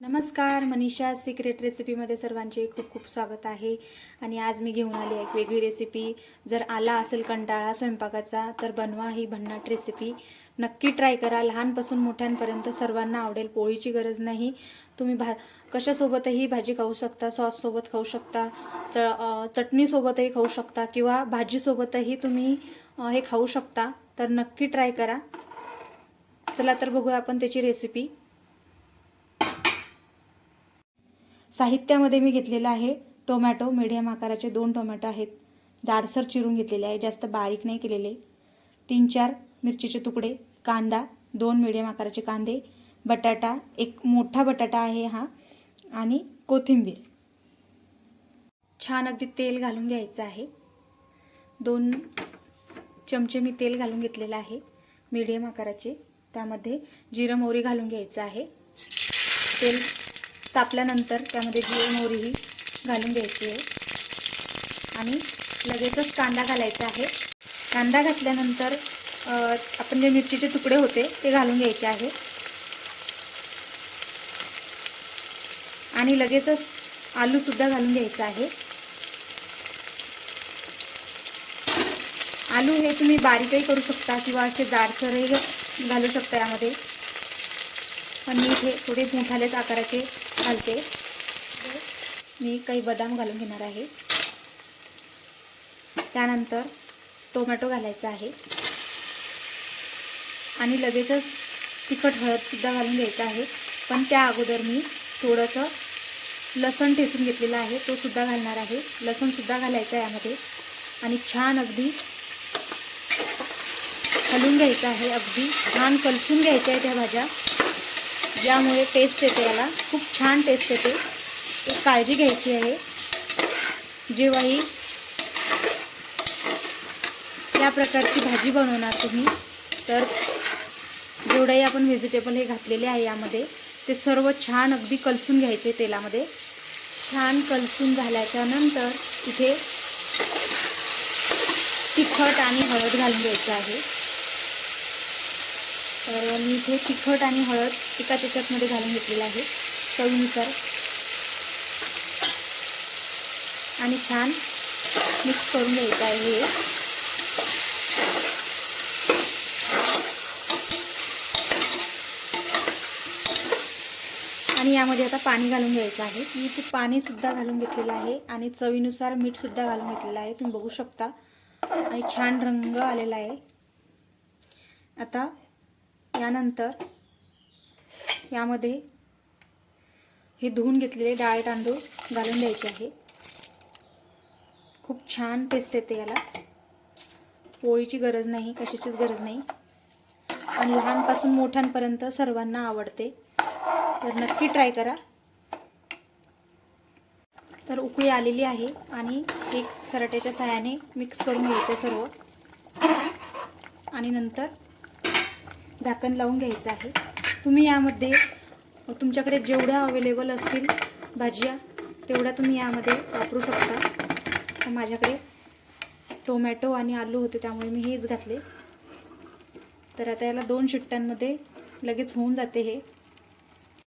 नमस्कार मनीषा सिक्रेट रेसिपीमध्ये सर्वांचे खूप खूप स्वागत आहे. आणि आज मी घेऊन आली एक वेगळी रेसिपी जर आला असेल कंटाळा स्वयंपाकाचा तर बनवा ही भन्नाट रेसिपी नक्की ट्राय करा. लहानपासून मोठ्यांपर्यंत सर्वांना आवडेल पोळीची गरज नाही. तुम्ही भा कशासोबतही भाजी खाऊ शकता सॉससोबत खाऊ शकता च चटणीसोबतही खाऊ शकता किंवा भाजीसोबतही तुम्ही हे खाऊ शकता. तर नक्की ट्राय करा. चला तर बघूया आपण त्याची रेसिपी साहित्यामध्ये मी घेतलेलं आहे टोमॅटो मीडियम आकाराचे दोन टोमॅटो आहेत. जाडसर चिरून घेतलेले आहे जास्त बारीक नाही केलेले. तीन चार मिरचीचे तुकडे कांदा दोन मिडियम आकाराचे कांदे बटाटा एक मोठा बटाटा आहे हा आणि कोथिंबीर. छान अगदी तेल घालून घ्यायचं आहे. दोन चमचे मी तेल घालून घेतलेलं आहे मीडियम आकाराचे. त्यामध्ये जिरं मोहरी घालून घ्यायचं आहे. तेल तापल्यानंतर त्यामध्ये जिरं मोहरीही घालून घ्यायची आहे. आणि लगेचच कांदा घालायचा आहे. कांदा घातल्यानंतर आपण जे मिरचीचे तुकडे होते ते घालून घ्यायचे आहे. आणि लगेचच आलूसुद्धा घालून घ्यायचा आहे. आलू हे तुम्ही बारीकही करू शकता किंवा असे जाडसरही घालू शकता यामध्ये. पण मी इथे थोडे मोठालेच आकाराचे घालते. मी काही बदाम घालून घेणार आहे. त्यानंतर टोमॅटो घालायचा आहे. आणि लगेचच तिखट हळदसुद्धा घालून घ्यायचं आहे. पण त्या अगोदर मी थोडंसं लसण ठेचून घेतलेलं आहे. तो सुद्धा घालणार आहे. लसणसुद्धा घालायचं आहे यामध्ये. आणि छान अगदी हलवून घ्यायचं आहे. अगदी छान कलसून घ्यायच्या आहे त्या भाज्या. ज्यामुळे टेस्ट येते याला. खूप छान टेस्ट येते. एक काळजी घ्यायची आहे. जेव्हाही या प्रकारची भाजी बनवणार तुम्ही तर जेवढंही आपण व्हेजिटेबल हे घातलेले आहे यामध्ये ते सर्व छान अगदी कलसून घ्यायचे तेलामध्ये. छान कलसून झाल्याच्यानंतर इथे तिखट आणि हळद घालून घ्यायचं आहे. तर मी इथे तिखट आणि हळद एका त्याच्यातमध्ये घालून घेतलेलं आहे चवीनुसार. आणि छान मिक्स करून घ्यायचं आहे हे. आणि यामध्ये आता पाणी घालून घ्यायचं आहे. मी इथे पाणीसुद्धा घालून घेतलेलं आहे आणि चवीनुसार मीठसुद्धा घालून घेतलेलं आहे. तुम्ही बघू शकता. आणि छान रंग आलेला आहे. आता यानंतर यामध्ये हे धुवून घेतलेले डाळ तांदूळ घालून द्यायचे आहे. खूप छान टेस्ट येते याला. पोळीची गरज नाही कशाचीच गरज नाही. आणि लहानपासून मोठ्यांपर्यंत सर्वांना आवडते. तर नक्की ट्राय करा. तर उकळी आलेली आहे आणि एक सराट्याच्या साह्याने मिक्स करून घ्यायचं सर्व. आणि नंतर झाकण लावून घ्यायचं आहे. तुम्ही यामध्ये तुमच्याकडे जेवढ्या अवेलेबल असतील भाज्या तेवढ्या तुम्ही यामध्ये वापरू शकता. तर माझ्याकडे टोमॅटो आणि आलू होते त्यामुळे मी हेच घातले. तर आता याला दोन शिट्ट्यांमध्ये लगेच होऊन जाते हे.